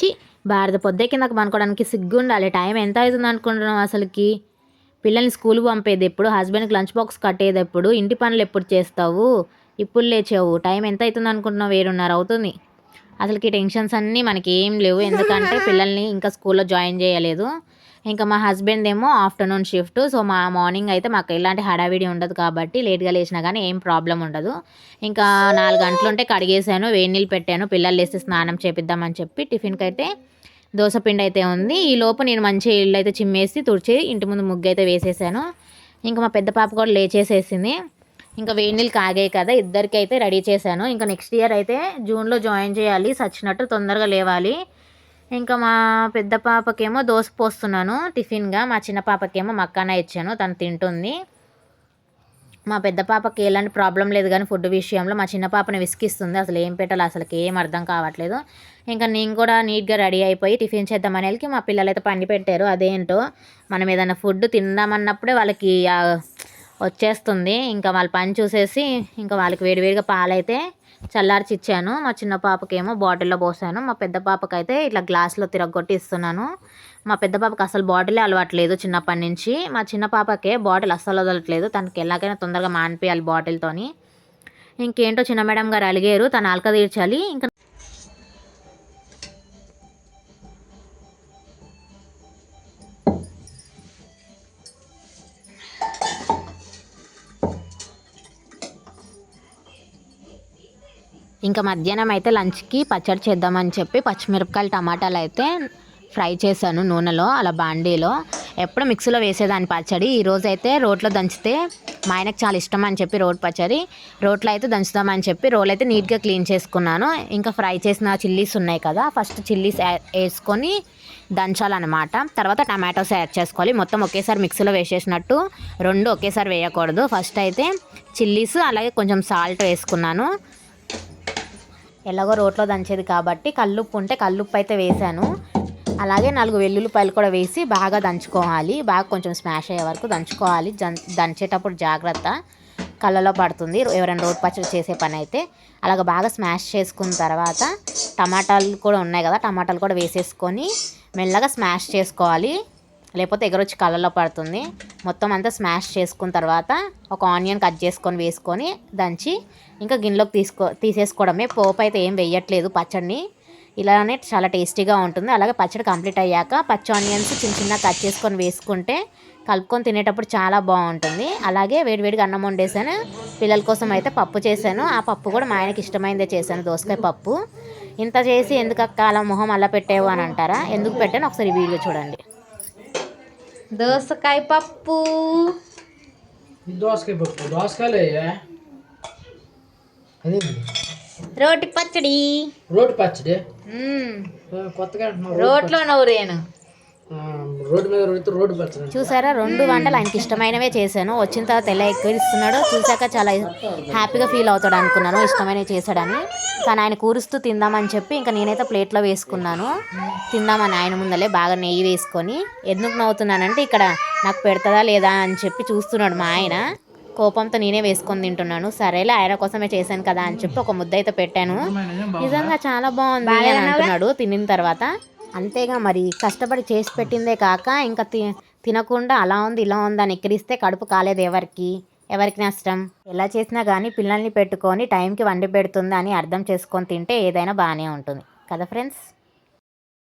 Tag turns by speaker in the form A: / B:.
A: చి భారత పొద్దే కిందకు పనుకోవడానికి సిగ్గు ఉండాలి టైం ఎంత అవుతుంది అనుకుంటున్నాం అసలుకి? పిల్లల్ని స్కూల్కి పంపేది ఎప్పుడు? హస్బెండ్కి లంచ్ బాక్స్ కట్టేది ఎప్పుడు? ఇంటి పనులు ఎప్పుడు చేస్తావు? ఇప్పుడు లేచావు. టైం ఎంత అవుతుంది అనుకుంటున్నావు? ఏడున్నర అవుతుంది. అసలుకి టెన్షన్స్ అన్నీ మనకి ఏం లేవు. ఎందుకంటే పిల్లల్ని ఇంకా స్కూల్లో జాయిన్ చేయలేదు. ఇంకా మా హస్బెండ్ ఏమో ఆఫ్టర్నూన్ షిఫ్ట్ సో మా మార్నింగ్ అయితే మాకు ఎలాంటి హడావిడి ఉండదు కాబట్టి లేట్గా లేచినా కానీ ఏం ప్రాబ్లం ఉండదు. ఇంకా నాలుగు గంటలు ఉంటే కడిగేసాను వేడి నీళ్ళు పెట్టాను పిల్లలు లేస్తే స్నానం చేపిద్దామని చెప్పి టిఫిన్కి అయితే దోశపిండి అయితే ఉంది. ఈ లోపు నేను మంచి ఇల్లు అయితే చిమ్మేసి తుడిచి ఇంటి ముందు ముగ్గు అయితే వేసేసాను. ఇంకా మా పెద్ద పాప కూడా లేచేసేసింది. ఇంకా వేడి నీళ్ళు కాగాయి కదా ఇద్దరికి అయితే రెడీ చేశాను. ఇంకా నెక్స్ట్ ఇయర్ అయితే జూన్లో జాయిన్ చేయాలి సచ్చినట్టు తొందరగా లేవాలి. ఇంకా మా పెద్ద పాపకేమో దోశ పోస్తున్నాను టిఫిన్గా మా చిన్న పాపకేమో మక్కాన ఇచ్చాను తను తింటుంది. మా పెద్ద పాపకి ఎలాంటి ప్రాబ్లం లేదు కానీ ఫుడ్ విషయంలో మా చిన్న పాపని విసికిస్తుంది అసలు ఏం పెట్టాలి అసలుకి ఏం అర్థం కావట్లేదు. ఇంకా నేను కూడా నీట్గా రెడీ అయిపోయి టిఫిన్ చేద్దామని వెళ్ళి మా పిల్లలు అయితే పండి పెట్టారు. అదేంటో మనం ఏదైనా ఫుడ్ తిందామన్నప్పుడే వాళ్ళకి వచ్చేస్తుంది. ఇంకా వాళ్ళ పని చూసేసి ఇంకా వాళ్ళకి వేడివేడిగా పాలైతే చల్లార్చి ఇచ్చాను మా చిన్న పాపకేమో బాటిల్లో పోసాను. మా పెద్ద పాపకైతే ఇట్లా గ్లాస్లో తిరగొట్టి ఇస్తున్నాను మా పెద్ద పాపకి అసలు బాటిలే అలవాట్లేదు చిన్నప్పటి నుంచి మా చిన్న పాపకే బాటిల్ అస్సలు వదలట్లేదు. తనకి ఎలాగైనా తొందరగా మానిపించాలి బాటిల్తోని. ఇంకేంటో చిన్న మేడం గారు అలిగారు. తను ఆల్క తీర్చాలి ఇంకా ఇంకా మధ్యాహ్నం అయితే లంచ్కి పచ్చడి చేద్దామని చెప్పి పచ్చిమిరపకాయలు టమాటాలు అయితే ఫ్రై చేశాను నూనెలో అలా బాండీలో. ఎప్పుడు మిక్సీలో వేసేదాన్ని పచ్చడి. ఈ అయితే రోట్లో దంచితే మా ఆయనకు చాలా ఇష్టం అని చెప్పి రోడ్ పచ్చడి. రోట్లో అయితే దంచుదామని చెప్పి రోల్ అయితే నీట్గా క్లీన్ చేసుకున్నాను. ఇంకా ఫ్రై చేసిన చిల్లీస్ ఉన్నాయి కదా ఫస్ట్ చిల్లీస్ వేసుకొని దంచాలన్నమాట. తర్వాత టమాటోస్ యాడ్ చేసుకోవాలి. మొత్తం ఒకేసారి మిక్సీలో వేసేసినట్టు రెండు ఒకేసారి వేయకూడదు. ఫస్ట్ అయితే చిల్లీస్ అలాగే కొంచెం సాల్ట్ వేసుకున్నాను. ఎలాగో రోట్లో దంచేది కాబట్టి కల్లుప్పు ఉంటే కల్లుప్పు అయితే వేసాను అలాగే నాలుగు వెల్లుల్లిపాయలు కూడా వేసి బాగా దంచుకోవాలి. బాగా కొంచెం స్మాష్ అయ్యే వరకు దంచుకోవాలి. దంచేటప్పుడు జాగ్రత్త. కళ్ళలో పడుతుంది. ఎవరైనా రోడ్ పచ్చడి చేసే పని అయితే అలాగ బాగా స్మాష్ చేసుకున్న తర్వాత టమాటాలు కూడా ఉన్నాయి కదా టమాటాలు కూడా వేసేసుకొని మెల్లగా స్మాష్ చేసుకోవాలి. లేకపోతే ఎగరొచ్చి కళ్ళలో పడుతుంది. మొత్తం అంతా స్మాష్ చేసుకున్న తర్వాత ఒక ఆనియన్ కట్ చేసుకొని వేసుకొని దంచి ఇంకా గిన్నెలోకి తీసుకో తీసేసుకోవడమే. పోపు అయితే ఏం వేయట్లేదు పచ్చడిని. ఇలానే చాలా టేస్టీగా ఉంటుంది. అలాగే పచ్చడి కంప్లీట్ అయ్యాక పచ్చి ఆనియన్స్ చిన్న చిన్న కట్ చేసుకొని వేసుకుంటే కలుపుకొని తినేటప్పుడు చాలా బాగుంటుంది. అలాగే వేడివేడిగా అన్నం వండేసాను. పిల్లల కోసం అయితే పప్పు చేశాను. ఆ పప్పు కూడా మా ఆయనకి ఇష్టమైందే చేశాను దోసకాయ పప్పు. ఇంత చేసి ఎందుకు అక్క అలా మొహం అలా పెట్టావు అని అంటారా? ఎందుకు పెట్టాను? ఒకసారి వీడియో చూడండి. దోసకాయ పప్పు.
B: దోసకాయ పప్పు దోసకాయలే
A: రోటి పచ్చడి.
B: రోడ్డు పచ్చడి? కొత్తగా
A: రోట్లో నవ్వురేను
B: రోడ్డు మీద రోడ్డు రోడ్డు
A: చూసారా? రెండు వంటలు ఆయనకి ఇష్టమైనవే చేశాను. వచ్చిన తర్వాత ఎలా ఎక్కువ ఇస్తున్నాడో చూసాక చాలా హ్యాపీగా ఫీల్ అవుతాడు అనుకున్నాను. ఇష్టమైనవి చేశాడని. కానీ ఆయన కూరుస్తూ తిందామని చెప్పి ఇంకా నేనైతే ప్లేట్లో వేసుకున్నాను. తిందామని ఆయన ముందలే బాగా నెయ్యి వేసుకొని. ఎందుకు నవ్వుతున్నానంటే ఇక్కడ నాకు పెడతదా లేదా అని చెప్పి చూస్తున్నాడు మా ఆయన. కోపంతో నేనే వేసుకొని తింటున్నాను. సరేలే ఆయన కోసమే చేశాను కదా అని చెప్పి ఒక ముద్ద అయితే పెట్టాను. నిజంగా చాలా బాగుంది అని అంటున్నాడు. తినిన తర్వాత అంతేగా మరి. కష్టపడి చేసి పెట్టిందే కాక ఇంకా తి తినకుండా అలా ఉంది ఇలా ఉంది అని ఎక్కిరిస్తే కడుపు కాలేదు ఎవరికి? ఎవరికి నష్టం? ఎలా చేసినా కానీ పిల్లల్ని పెట్టుకొని టైంకి వండి పెడుతుంది అని అర్థం చేసుకొని తింటే ఏదైనా బాగానే ఉంటుంది. కదా ఫ్రెండ్స్?